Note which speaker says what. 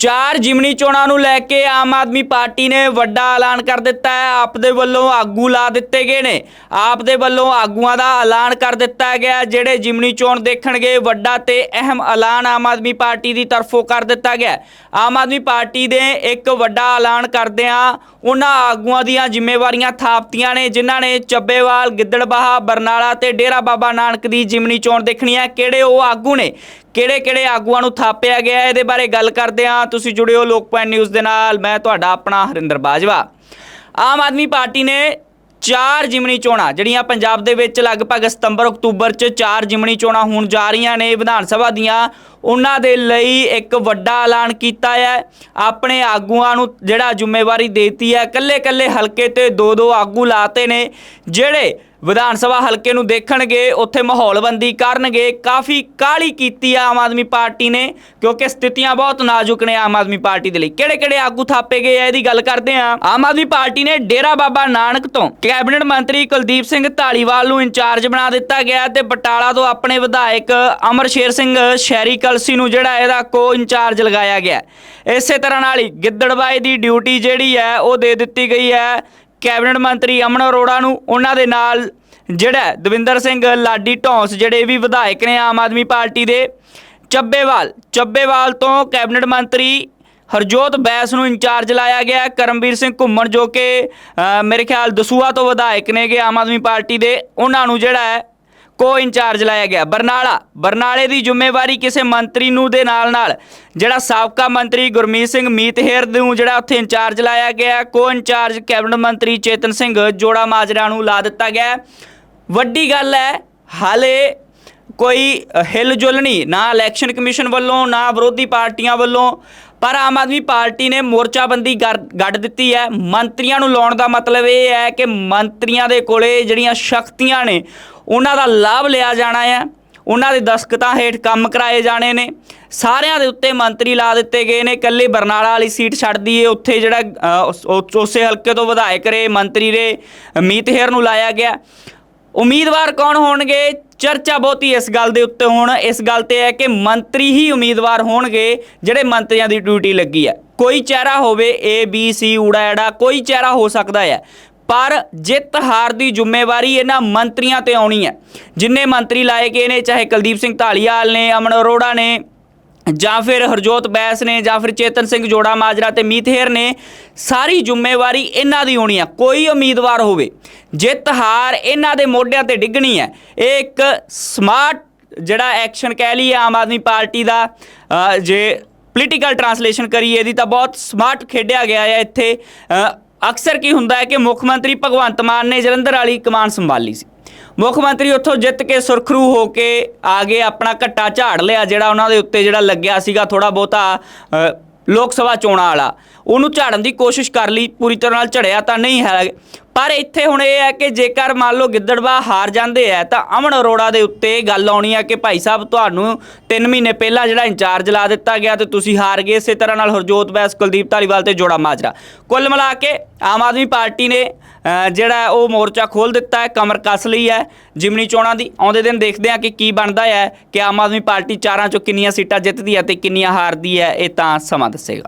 Speaker 1: ਚਾਰ ਜਿਮਨੀ ਚੋਣਾਂ ਨੂੰ ਲੈ ਕੇ ਆਮ ਆਦਮੀ ਪਾਰਟੀ ਨੇ ਵੱਡਾ ਐਲਾਨ ਕਰ ਦਿੱਤਾ ਹੈ। ਆਪ ਦੇ ਵੱਲੋਂ ਆਗੂ ਲਾ ਦਿੱਤੇ ਗਏ ਨੇ। ਆਪ ਦੇ ਵੱਲੋਂ ਆਗੂਆਂ ਦਾ ਐਲਾਨ ਕਰ ਦਿੱਤਾ ਗਿਆ ਜਿਹੜੇ ਜਿਮਨੀ ਚੋਣ ਦੇਖਣਗੇ। ਵੱਡਾ ਤੇ ਅਹਿਮ ਐਲਾਨ ਆਮ ਆਦਮੀ ਪਾਰਟੀ ਦੀ ਤਰਫੋਂ ਕਰ ਦਿੱਤਾ ਗਿਆ ਆਮ ਆਦਮੀ ਪਾਰਟੀ ਦੇ ਇੱਕ ਵੱਡਾ ਐਲਾਨ ਕਰਦਿਆਂ ਉਹਨਾਂ ਆਗੂਆਂ ਦੀਆਂ ਜ਼ਿੰਮੇਵਾਰੀਆਂ ਥਾਪਤੀਆਂ ਨੇ, ਜਿਨ੍ਹਾਂ ਨੇ ਚੱਬੇਵਾਲ, ਗਿੱਦੜਬਾਹਾ, ਬਰਨਾਲਾ ਤੇ ਡੇਰਾ ਬਾਬਾ ਨਾਨਕ ਦੀ ਜਿਮਨੀ ਚੋਣ ਦੇਖਣੀ ਹੈ। ਕਿਹੜੇ ਉਹ ਆਗੂ ਨੇ? ਕਿਹੜੇ ਕਿਹੜੇ ਆਗੂਆਂ ਨੂੰ ਥਾਪਿਆ ਗਿਆ ਇਹਦੇ ਬਾਰੇ ਗੱਲ ਕਰਦੇ ਹਾਂ। ਤੁਸੀਂ ਜੁੜਿਓ ਲੋਕ ਪੁਆਇੰਟ ਨਿਊਜ਼ ਦੇ ਨਾਲ। ਮੈਂ ਤੁਹਾਡਾ ਆਪਣਾ ਹਰਿੰਦਰ ਬਾਜਵਾ। ਆਮ ਆਦਮੀ ਪਾਰਟੀ ਨੇ ਚਾਰ ਜਿਮਨੀ ਚੋਣਾਂ, ਜਿਹੜੀਆਂ ਪੰਜਾਬ ਦੇ ਵਿੱਚ ਲਗਭਗ ਸਤੰਬਰ, ਅਕਤੂਬਰ ਚ ਚਾਰ ਜਿਮਨੀ ਚੋਣਾਂ ਹੋਣ ਜਾ ਰਹੀਆਂ ਨੇ ਵਿਧਾਨ ਸਭਾ ਦੀਆਂ, ਉਹਨਾਂ ਦੇ ਲਈ ਇੱਕ ਵੱਡਾ ਐਲਾਨ ਕੀਤਾ ਹੈ। ਆਪਣੇ ਆਗੂਆਂ ਨੂੰ ਜਿਹੜਾ ਜ਼ਿੰਮੇਵਾਰੀ ਦੇਤੀ ਹੈ ਕੱਲੇ ਕੱਲੇ ਹਲਕੇ ਤੇ ਦੋ ਦੋ ਆਗੂ ਲਾਤੇ ਨੇ, ਜਿਹੜੇ ਵਿਧਾਨ ਸਭਾ ਹਲਕੇ ਨੂੰ ਦੇਖਣਗੇ, ਉੱਥੇ ਮਾਹੌਲਬੰਦੀ ਕਰਨਗੇ। ਕਾਫੀ ਕਾਲੀ ਕੀਤੀ ਆ ਆਮ ਆਦਮੀ ਪਾਰਟੀ ਨੇ, ਕਿਉਂਕਿ ਸਥਿਤੀਆਂ ਬਹੁਤ ਨਾਜ਼ੁਕ ਨੇ ਆਮ ਆਦਮੀ ਪਾਰਟੀ ਦੇ ਲਈ। ਕਿਹੜੇ ਕਿਹੜੇ ਆਗੂ ਥਾਪੇ ਗਏ ਆ, ਇਹਦੀ ਗੱਲ ਕਰਦੇ ਆ ਆਮ ਆਦਮੀ ਪਾਰਟੀ ਨੇ ਡੇਰਾ ਬਾਬਾ ਨਾਨਕ ਤੋਂ ਕੈਬਨਿਟ ਮੰਤਰੀ ਕੁਲਦੀਪ ਸਿੰਘ ਢਾਲੀਵਾਲ ਨੂੰ ਇੰਚਾਰਜ ਬਣਾ ਦਿੱਤਾ ਗਿਆ ਤੇ ਬਟਾਲਾ ਤੋਂ ਆਪਣੇ ਵਿਧਾਇਕ ਅਮਰ ਸ਼ੇਰ ਸਿੰਘ ਸ਼ਹਿਰੀ ਕਲਸੀ ਨੂੰ ਜਿਹੜਾ ਇਹਦਾ ਕੋ ਇੰਚਾਰਜ ਲਗਾਇਆ ਗਿਆ। ਇਸੇ ਤਰ੍ਹਾਂ ਨਾਲ ਹੀ ਗਿੱਦੜਬਾਈ ਦੀ ਡਿਊਟੀ ਜਿਹੜੀ ਹੈ, ਉਹ ਦੇ ਦਿੱਤੀ ਗਈ ਹੈ। ਕੈਬਨਿਟ ਮੰਤਰੀ ਅਮਨ ਅਰੋੜਾ ਨੂੰ ਉਹਨਾਂ ਦੇ ਨਾਲ ਜਿਹੜਾ ਦਵਿੰਦਰ ਸਿੰਘ ਲਾਡੀ ਢੌਂਸ, ਜਿਹੜੇ ਵੀ ਵਿਧਾਇਕ ਨੇ ਆਮ ਆਦਮੀ ਪਾਰਟੀ ਦੇ, ਚੱਬੇਵਾਲ ਚੱਬੇਵਾਲ ਤੋਂ ਕੈਬਨਿਟ ਮੰਤਰੀ ਹਰਜੋਤ ਬੈਸ ਨੂੰ ਇੰਚਾਰਜ ਲਾਇਆ ਗਿਆ ਹੈ। ਕਰਮਵੀਰ ਸਿੰਘ ਘੁੰਮਣ ਜੋ ਕਿ ਮੇਰੇ ਖਿਆਲ ਦਸੂਆ ਤੋਂ ਵਿਧਾਇਕ ਨੇਗੇ ਆਮ ਆਦਮੀ ਪਾਰਟੀ ਦੇ, ਉਹਨਾਂ ਨੂੰ ਜਿਹੜਾ ਹੈ ਕੋ ਇੰਚਾਰਜ ਲਾਇਆ ਗਿਆ। ਬਰਨਾਲਾ, ਬਰਨਾਲੇ ਦੀ ਜ਼ਿੰਮੇਵਾਰੀ ਕਿਸੇ ਮੰਤਰੀ ਨੂੰ ਦੇ ਨਾਲ ਨਾਲ। ਜਿਹੜਾ ਸਾਬਕਾ ਮੰਤਰੀ ਗੁਰਮੀਤ ਸਿੰਘ ਮੀਤਹੇਰ ਨੂੰ ਜਿਹੜਾ ਉੱਥੇ ਇੰਚਾਰਜ ਲਾਇਆ ਗਿਆ, ਕੋ ਇੰਚਾਰਜ ਕੈਬਨਿਟ ਮੰਤਰੀ ਚੇਤਨ ਸਿੰਘ ਜੋੜਾ ਮਾਜਰਾ ਨੂੰ ਲਾ ਦਿੱਤਾ ਗਿਆ। ਵੱਡੀ ਗੱਲ ਹੈ, ਹਾਲੇ ਕੋਈ ਹਿਲ ਜੁਲ ਨਹੀਂ, ਨਾ ਇਲੈਕਸ਼ਨ ਕਮਿਸ਼ਨ ਵੱਲੋਂ, ਨਾ ਵਿਰੋਧੀ ਪਾਰਟੀਆਂ ਵੱਲੋਂ, ਪਰ ਆਮ ਆਦਮੀ ਪਾਰਟੀ ਨੇ ਮੋਰਚਾਬੰਦੀ ਕਰ- ਗੱਡ ਦਿੱਤੀ ਹੈ। ਮੰਤਰੀਆਂ ਨੂੰ ਲਾਉਣ ਦਾ ਮਤਲਬ ਇਹ ਹੈ ਕਿ ਮੰਤਰੀਆਂ ਦੇ ਕੋਲੇ ਜਿਹੜੀਆਂ ਸ਼ਕਤੀਆਂ ਨੇ, ਉਹਨਾਂ ਦਾ ਲਾਭ ਲਿਆ ਜਾਣਾ ਹੈ। ਉਹਨਾਂ ਦੇ ਦਸਖਤਾਂ ਹੇਠ ਕੰਮ ਕਰਾਏ ਜਾਣੇ ਨੇ। ਸਾਰਿਆਂ ਦੇ ਉੱਤੇ ਮੰਤਰੀ ਲਾ ਦਿੱਤੇ ਗਏ ਨੇ। ਇਕੱਲੇ ਬਰਨਾਲਾ ਵਾਲੀ ਸੀਟ ਛੱਡਦੀ ਦਈਏ। ਉੱਥੇ ਜਿਹੜਾ ਉਸੇ ਹਲਕੇ ਤੋਂ ਵਿਧਾਇਕ ਰੇ ਮੰਤਰੀ ਰੇ ਮੀਤ ਹੇਰ ਨੂੰ ਲਾਇਆ ਗਿਆ। ਉਮੀਦਵਾਰ ਕੌਣ ਹੋਣਗੇ? ਚਰਚਾ ਬਹੁਤੀ ਇਸ ਗੱਲ ਦੇ ਉੱਤੇ ਹੁਣ। ਇਸ ਗੱਲ ਤੇ ਹੈ ਕਿ ਮੰਤਰੀ ਹੀ ਉਮੀਦਵਾਰ ਹੋਣਗੇ, ਜਿਹੜੇ ਮੰਤਰੀਆਂ ਦੀ ਡਿਊਟੀ ਲੱਗੀ ਹੈ। ਕੋਈ ਚਿਹਰਾ ਹੋਵੇ ਏ ਬੀ ਸੀ ਊੜਾ ਐੜਾ, ਕੋਈ ਚਿਹਰਾ ਹੋ ਸਕਦਾ ਹੈ। ਪਰ ਜਿੱਤ ਹਾਰ ਦੀ ਜ਼ਿੰਮੇਵਾਰੀ ਇਹਨਾਂ ਮੰਤਰੀਆਂ ਤੇ ਆਉਣੀ ਹੈ। ਜਿੰਨੇ ਮੰਤਰੀ ਲਾਏ ਗਏ ਨੇ, ਚਾਹੇ ਕੁਲਦੀਪ ਸਿੰਘ ਢਾਲੀਵਾਲ ਨੇ, ਅਮਨ ਅਰੋੜਾ ਨੇ ਜਾਂ ਫਿਰ ਹਰਜੋਤ ਬੈਸ ਨੇ ਜਾਂ ਫਿਰ ਚੇਤਨ ਸਿੰਘ ਜੋੜਾ ਮਾਜਰਾ ਤੇ ਮੀਤਹੇਰ ਨੇ ਸਾਰੀ ਜ਼ਿੰਮੇਵਾਰੀ ਇਹਨਾਂ ਦੀ ਹੋਣੀ ਆ। ਕੋਈ ਉਮੀਦਵਾਰ ਹੋਵੇ ਜਿੱਤ ਹਾਰ ਇਹਨਾਂ ਦੇ ਮੋਢਿਆਂ ਤੇ ਡਿੱਗਣੀ ਹੈ, ਇਹ ਇੱਕ ਸਮਾਰਟ ਜਿਹੜਾ ਐਕਸ਼ਨ ਕਹਿ ਲਈਏ ਆਮ ਆਦਮੀ ਪਾਰਟੀ ਦਾ ਜੇ ਪੋਲੀਟੀਕਲ ਟਰਾਂਸਲੇਸ਼ਨ ਕਰੀਏ ਇਹਦੀ ਤਾਂ ਬਹੁਤ ਸਮਾਰਟ ਖੇਡਿਆ ਗਿਆ ਹੈ ਇੱਥੇ। ਅਕਸਰ ਕੀ ਹੁੰਦਾ ਹੈ ਕਿ ਮੁੱਖ ਮੰਤਰੀ ਭਗਵੰਤ ਮਾਨ ਨੇ ਜਲੰਧਰ ਵਾਲੀ ਕਮਾਨ ਸੰਭਾਲੀ ਸੀ। ਮੁੱਖ ਮੰਤਰੀ ਉੱਥੋਂ ਜਿੱਤ ਕੇ ਸੁਰਖਰੂ ਹੋ ਕੇ ਆ ਗਏ ਆਪਣਾ ਘੱਟਾ ਝਾੜ ਲਿਆ, ਜਿਹੜਾ ਉਹਨਾਂ ਦੇ ਉੱਤੇ ਜਿਹੜਾ ਲੱਗਿਆ ਸੀਗਾ ਥੋੜਾ ਬਹੁਤਾ ਲੋਕ ਸਭਾ ਚੋਣਾਂ ਵਾਲਾ। ਉਹਨੂੰ ਝਾੜਨ ਦੀ ਕੋਸ਼ਿਸ਼ ਕਰ ਲਈ, ਪੂਰੀ ਤਰ੍ਹਾਂ ਨਾਲ ਝੜਿਆ ਤਾਂ ਨਹੀਂ ਹੈ। ਪਰ ਇੱਥੇ ਹੁਣ ਇਹ ਹੈ ਕਿ ਜੇਕਰ ਮੰਨ ਲਓ ਗਿੱਦੜਵਾ ਹਾਰ ਜਾਂਦੇ ਆ, ਤਾਂ ਅਮਨ ਅਰੋੜਾ ਦੇ ਉੱਤੇ ਗੱਲ ਆਉਣੀ ਹੈ ਕਿ ਭਾਈ ਸਾਹਿਬ ਤੁਹਾਨੂੰ 3 ਮਹੀਨੇ ਪਹਿਲਾਂ ਜਿਹੜਾ ਇੰਚਾਰਜ ਲਾ ਦਿੱਤਾ ਗਿਆ ਤੇ ਤੁਸੀਂ ਹਾਰ ਗਏ, ਇਸੇ ਤਰ੍ਹਾਂ ਨਾਲ ਹਰਜੋਤ ਬੈਸ, ਕੁਲਦੀਪ ਧਾਲੀਵਾਲ ਤੇ ਜੋੜਾ ਮਾਜਰਾ। ਕੁੱਲ ਮਿਲਾ ਕੇ ਆਮ ਆਦਮੀ ਪਾਰਟੀ ਨੇ ਜਿਹੜਾ ਉਹ ਮੋਰਚਾ ਖੋਲ ਦਿੱਤਾ ਹੈ, ਕਮਰ ਕੱਸ ਲਈ ਹੈ। ਜਿਮਨੀ ਚੋਣਾਂ ਦੀ ਆਉਂਦੇ ਦਿਨ ਦੇਖਦੇ ਹਾਂ ਕਿ ਕੀ ਬਣਦਾ ਹੈ ਕਿ ਆਮ ਆਦਮੀ ਪਾਰਟੀ ਚਾਰਾਂ ਚੋਂ ਕਿੰਨੀਆਂ ਸੀਟਾਂ ਜਿੱਤਦੀ ਹੈ ਤੇ ਕਿੰਨੀਆਂ ਹਾਰਦੀ ਹੈ, ਇਹ ਤਾਂ ਸਮਾਂ ਦੱਸੇਗਾ।